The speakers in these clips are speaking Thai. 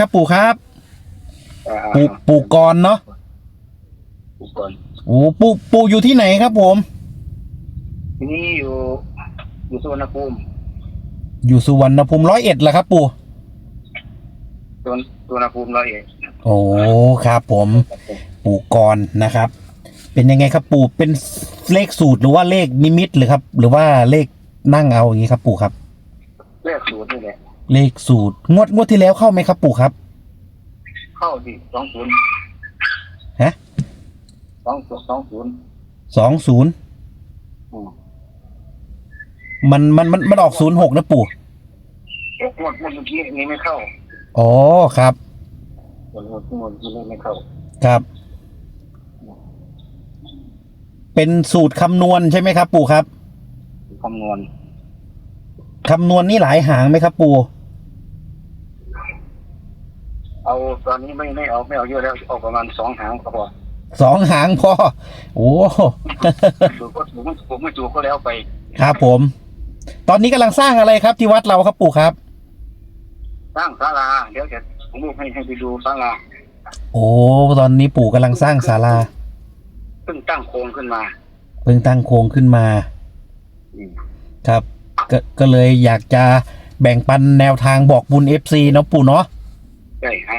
ครับปู่ครับ อ่าปู่ปู่กรเนาะปู่ก่อนโอ้ปู่ปู่อยู่ที่ไหนครับผม ทีนี้อยู่อยู่สุวรรณภูมิอยู่สุวรรณภูมิร้อยเอ็ดเหรอครับ ปู่สุวรรณสุวรรณภูมิร้อยเอ็ดโอ้ครับผม ปู่กรนะครับ เป็นยังไงครับปู่เป็นเลขสูตรหรือว่าเลขนิมิตหรือครับ หรือว่าเลขนั่งเอาอย่างนี้ครับ ปู่ครับ เลขสูตรนี่แหละ เลขสูตร งวดงวดที่แล้วเข้าไหมครับปู่ครับ เข้าที่สองศูนย์ฮะสองสองศูนย์สองศูนย์อืมมันมันมันมันออกศูนย์หกนะปู่เอ๊ะหมดหมดเมื่อกี้นี้ไม่เข้าอ๋อครับหมดหมดหมดเมื่อกี้ไม่เข้าครับ เป็นสูตรคำนวณใช่ไหมครับ ปู่ครับคำนวณคำนวณนี่หลายหางไหมครับ ปู่ เอาตอนนี้ไม่ไม่เอาไม่เอาเยอะแล้วเอาประมาณสองหางก็พอสองหางพอโอ้ถูกก็ถูกไม่ถูกไม่ถูกก็แล้วไปครับผม ตอนนี้กำลังสร้างอะไรครับที่วัดเราครับปู่ครับ สร้างศาลาเดี๋ยวจะผมลูกให้ให้ไปดูศาลาโอ้ตอนนี้ปู่กำลังสร้างศาลาเพิ่งตั้งโครงขึ้นมาเพิ่งตั้งโครงขึ้นมาอืมครับกก็เลยอยากจะแบ่งปันแนวทางบอกบุญเอฟซีเนาะปู่เนาะใช่หา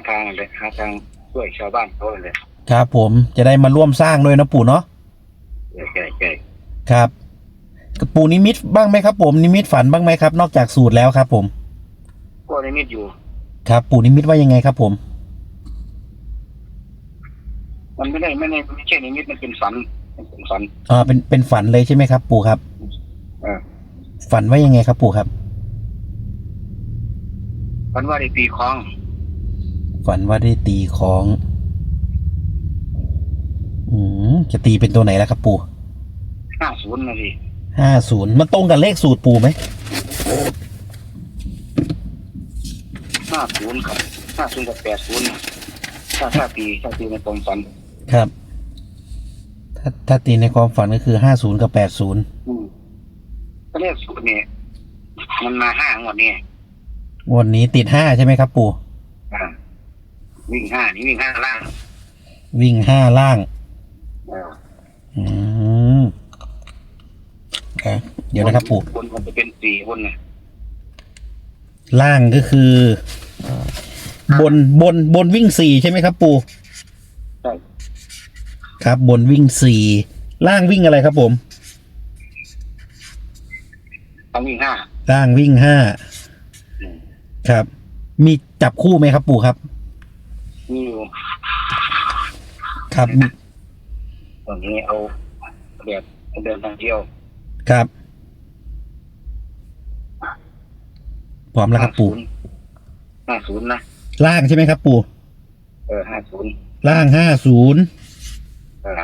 ทางเลยหาทางช่วยชาวบ้านเขาเลยครับผมจะได้มาร่วมสร้างด้วยนะปู่เนาะใช่ใช่ใช่ครับปู่นิมิตบ้างไหมครับ ผมนิมิตฝันบ้างไหมครับ นอกจากสูตรแล้วครับ ผมก็นิมิตอยู่ ครับ ปู่นิมิตว่ายังไงครับ ผม มันไม่ได้ไม่ได้ไม่ใช่นิมิตมันเป็นฝันมันเป็นฝันอ่าเป็นเป็นฝันเลยใช่ไหมครับ ปู่ครับเออฝันว่ายังไงครับ ปู่ครับฝันว่าได้ตีคลอง ฝันว่าได้ตีของอืมจะตีเป็นตัวไหนล่ะครับปู่ห้าศูนย์นะสิห้าศูนย์มันตรงกับเลขสูตรปู่ไหมห้าศูนย์กับห้าศูนย์กับแปดศูนย์ถ้าถ้าตีถ้าตีในตรงฝันครับ ถ้าถ้าตีในความฝันก็คือห้าศูนย์กับแปดศูนย์อืมก็เรียกสูตรเนี่ยมันมาห้างวดนี้วันนี้ติดห้าใช่ไหมครับ ปู่อ่า วิ่งห้านี่วิ่งห้าล่างวิ่งห้าล่างเอออืมอะเดี๋ยวนะครับปู่ บนมันจะเป็นสี่บนเนี่ยล่างก็คือ บนบนบนวิ่งสี่ใช่ไหมครับ ปู่ ใช่ครับ บนวิ่งสี่ล่างวิ่งอะไรครับผม ต้องวิ่งห้าล่างวิ่งห้าอืมครับ มีจับคู่ไหมครับ ปู่ครับ มีอยู่ครับมีตอนนี้เอาแบบเดินทางเที่ยวครับพร้อมแล้วครับปู่ห้าศูนย์นะล่างใช่ไหมครับ ปู่เออห้าศูนย์ล่างห้าศูนย์เออ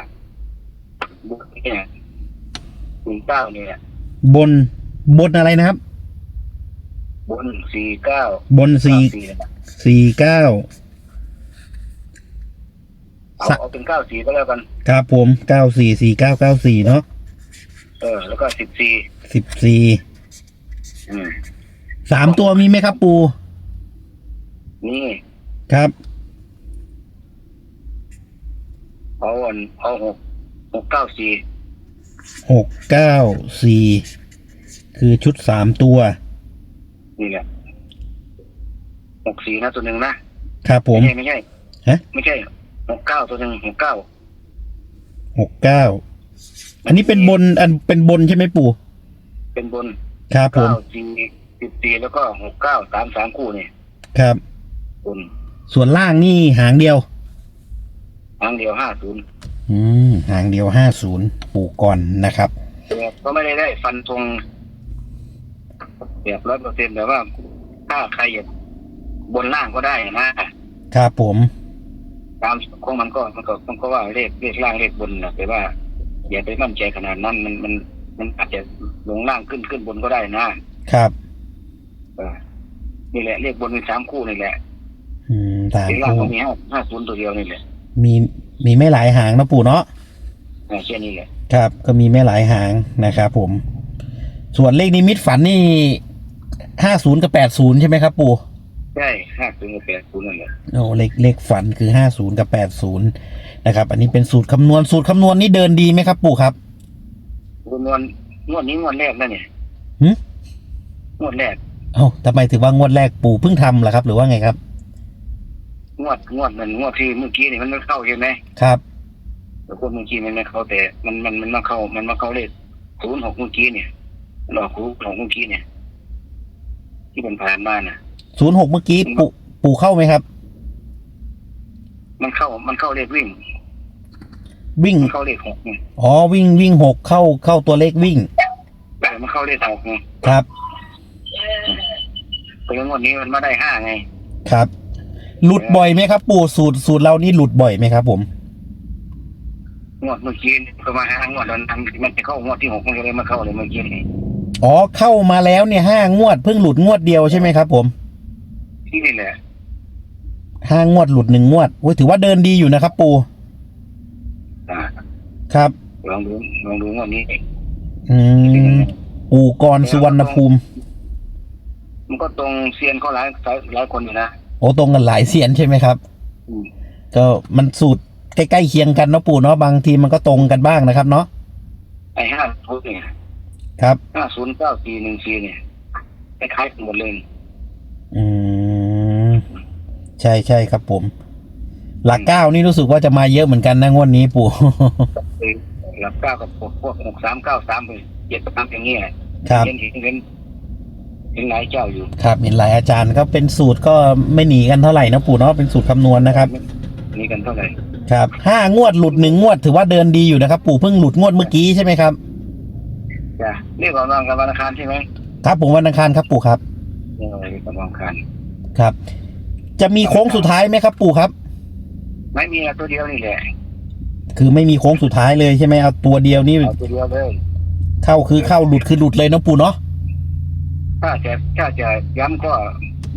บุกเนี่ยศูนย์เก้าเนี่ย บนบนอะไรนะครับ บนสี่เก้าบนสี่สี่นะสี่เก้า เอาสะเอาเป็นเก้าสี่ก็แล้วกันครับผมเก้าสี่สี่เก้าเก้าสี่เนาะเออแล้วก็สิบสี่สิบสี่อืมสามตัวมีไหมครับปูนี่ครับเอาอันเอาหกหกเก้าสี่หกเก้าสี่คือชุดสามตัว นี่แหละหกสี่นะตัวหนึ่งนะครับผม ไม่ใช่ไม่ใช่ฮะ ไม่ใช่ หกเก้าตัวหนึ่งหกเก้าหกเก้าอันนี้เป็นบนอันเป็นบนใช่ไหมปู่เป็นบนครับผมเก้าสี่สิบสี่แล้วก็หกเก้าสามสามคู่นี่ครับ บนส่วนล่างนี่หางเดียว ทางเดียวห้าศูนย์อืมหางเดียวห้าศูนย์ปู่ก่อนนะครับก็ไม่ได้ได้ฟันธงแบบร้อยเปอร์เซ็นต์แต่ว่าถ้าใครอยากบนล่างก็ได้นะครับผม ตามของมันก็มันก็มันก็ว่าเลขเลขล่างเลขบนนะแต่ว่า อย่าไปมั่นใจขนาดนั้นมันมันมันอาจจะลงล่างขึ้นขึ้นบนก็ได้นะครับเออนี่แหละเลขบนมีสามคู่นี่แหละ อืมสามเลขล่างคู่ก็มีห้าห้าศูนย์ตัวเดียวนี่แหละมีมีไม่หลายหางนะปู่เนาะอ่าแค่นี้แหละครับ ก็มีไม่หลายหางนะครับผม ส่วนเลขนิมิตฝันนี่ห้าศูนย์กับแปดศูนย์ใช่ไหมครับ ปู่ใช่ ห้าศูนย์กับแปดศูนย์นั่นแหละโอ้เลขเลขฝันคือห้าศูนย์กับแปดศูนย์นะครับ อันนี้เป็นสูตรคำนวณสูตรคำนวณนี่เดินดีไหมครับ ปู่ครับจำนวนงวดนี้งวดแรกนั่นเนี่ยหึงวดแรกเอ้าทำไมถือว่างวดแรกปู่เพิ่งทำเหรอครับ หรือว่าไงครับ งวดงวดมันงวดที่เมื่อกี้นี่มันไม่เข้าใช่ไหมครับแต่คนเมื่อกี้มันไม่เข้าแต่มันมันมันมาเข้า มันมาเข้าเลขศูนย์หกเมื่อกี้เนี่ยหลอกคูหกเมื่อกี้เนี่ย ที่มันผ่านมาน่ะ ศูนย์หกเมื่อกี้ปู่ปู่เข้าไหมครับ มันเข้ามันเข้าเลขวิ่ง วิ่งมันเข้าเลขหกไงอ๋อวิ่งวิ่งหกเข้าเข้าตัวเลขวิ่งแต่มันเข้าเลขหกไงครับแต่งวดนี้มันมาได้ห้าไง ครับ หลุดบ่อยไหมครับ ปู่สูตรสูตรเรานี่หลุดบ่อยไหมครับ ผมงวดเมื่อกี้นี่ก็มาห้างวดแล้วมันมันจะเข้างวดที่หกมันก็เลยมาเข้าเลยเมื่อกี้นี่อ๋อเข้ามาแล้วเนี่ยห้างวดเพิ่งหลุดงวดเดียวใช่ไหมครับ ผม ที่นี่แหละห้างวดหลุดหนึ่งงวดโอ้ยถือว่าเดินดีอยู่นะครับ ปู่อ่าครับ ลองดูลองดูงวดนี้ อืมปู่กรสุวรรณภูมิ มันก็ตรงเซียนเขาหลายหลายหลายคนอยู่นะโอ้ตรงกันหลายเสียนใช่ไหมครับ อืมก็มันสูตรใกล้ๆเคียงกันเนาะปู่เนาะบางทีมันก็ตรงกันบ้างนะครับ เนาะไอ้ห้าทุกเนี่ยครับ ห้าศูนย์เก้าสี่หนึ่งสี่เนี่ยคล้ายๆกันหมดเลย อืม ใช่ใช่ครับผม หลักเก้านี่รู้สึกว่าจะมาเยอะเหมือนกันนะงวดนี้ปู่คือหลักเก้ากับพวกพวกหกสามเก้าสามไปเจ็ดสามอย่างเงี้ยครับเห็นเห็นเห็นเห็นหลายเจ้าอยู่ ครับเห็นหลายอาจารย์ก็เป็นสูตรก็ไม่หนีกันเท่าไหร่นะปู่เนาะเป็นสูตรคำนวณนะครับนี่กันเท่าไหร่ครับห้างวดหลุดหนึ่งงวดถือว่าเดินดีอยู่นะครับ ปู่เพิ่งหลุดงวดเมื่อกี้ใช่ไหมครับจ้ะเรียกว่าวันกับวันอังคารใช่ไหมครับผมวันอังคารครับปู่ครับเรียกว่าวันกับวันอังคารครับ จะมีโค้งสุดท้ายไหมครับ ปู่ครับ ไม่มีอะตัวเดียวนี่แหละคือไม่มีโค้งสุดท้ายเลยใช่ไหมเอาตัวเดียวนี่เอาตัวเดียวเลยเข้าคือเข้าหลุดคือหลุดเลยเนาะปู่เนาะถ้าจะถ้าจะย้ำก็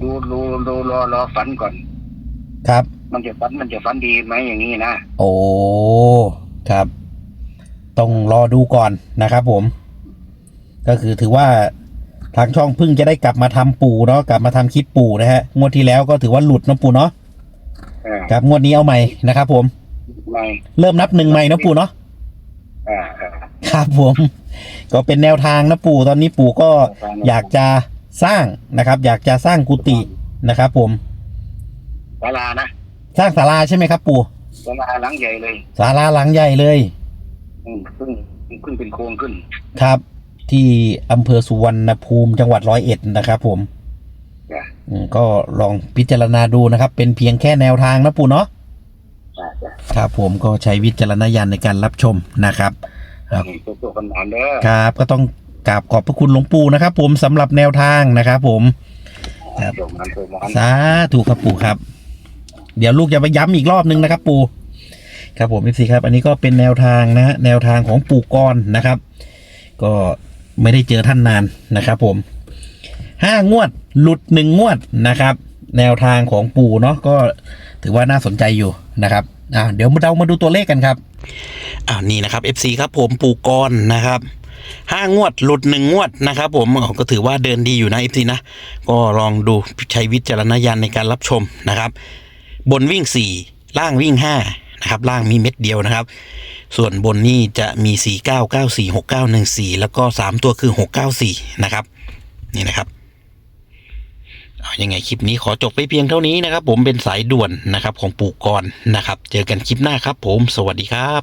ดูดูดูรอรอฝันก่อน ครับ มันจะฝันมันจะฝันดีไหมอย่างนี้นะโอ้ครับ ต้องรอดูก่อนนะครับผม ก็คือถือว่า ทางช่องเพิ่งจะได้กลับมาทำปู่เนาะกลับมาทำคลิปปู่นะฮะงวดที่แล้วก็ถือว่าหลุดเนาะปู่เนาะเออครับงวดนี้เอาใหม่นะครับ ผมไม่เริ่มนับหนึ่งใหม่เนาะปู่เนาะอ่าอ่าครับผม ก็เป็นแนวทางนะปู่ตอนนี้ปู่ก็อยากจะสร้างนะครับ อยากจะสร้างกุฏินะครับผมศาลานะสร้างศาลาใช่ไหมครับ ปู่ศาลาหลังใหญ่เลยศาลาหลังใหญ่เลยอืมขึ้นขึ้นเป็นโครงขึ้น ครับ ที่อำเภอสุวรรณภูมิจังหวัดร้อยเอ็ดนะครับผมจ้ะอืมก็ลองพิจารณาดูนะครับ เป็นเพียงแค่แนวทางนะปู่เนาะอ่าจ้ะครับผมก็ใช้วิจารณญาณในการรับชมนะครับครับนี่ตัวตัวกันหนานเด้อครับก็ต้องกราบขอบพระคุณหลวงปู่นะครับ ผมสำหรับแนวทางนะครับผมครับจบมันตัวมันสาธุครับปู่ครับ เดี๋ยวลูกจะไปย้ำอีกรอบนึงนะครับ ปู่ครับผมพี่สีครับ อันนี้ก็เป็นแนวทางนะฮะแนวทางของปู่กรนะครับ ก็ ไม่ได้เจอท่านนานนะครับ ผมห้างวดหลุดหนึ่งงวดนะครับ แนวทางของปู่เนาะก็ถือว่าน่าสนใจอยู่นะครับอ่าเดี๋ยวเรามาดูตัวเลขกันครับอ่านี่นะครับ FC ครับผมปู่กรนะครับห้างวดหลุดหนึ่งงวดนะครับผมก็ถือว่าเดินดีอยู่นะ FC นะ ก็ลองดูใช้วิจารณญาณในการรับชมนะครับ บนวิ่ง 4 ล่างวิ่ง 5 นะครับล่างมีเม็ดเดียวนะครับ ส่วนบนนี่จะมี 4 9 9 4 6 9 1 4 แล้วก็ 3 ตัวคือ 6 9 4 นะครับ นี่นะครับเอายังไงคลิปนี้ขอจบไปเพียงเท่านี้นะครับ ผมเป็นสายด่วนนะครับของปู่กรนะครับ เจอกันคลิปหน้าครับ ผม สวัสดีครับ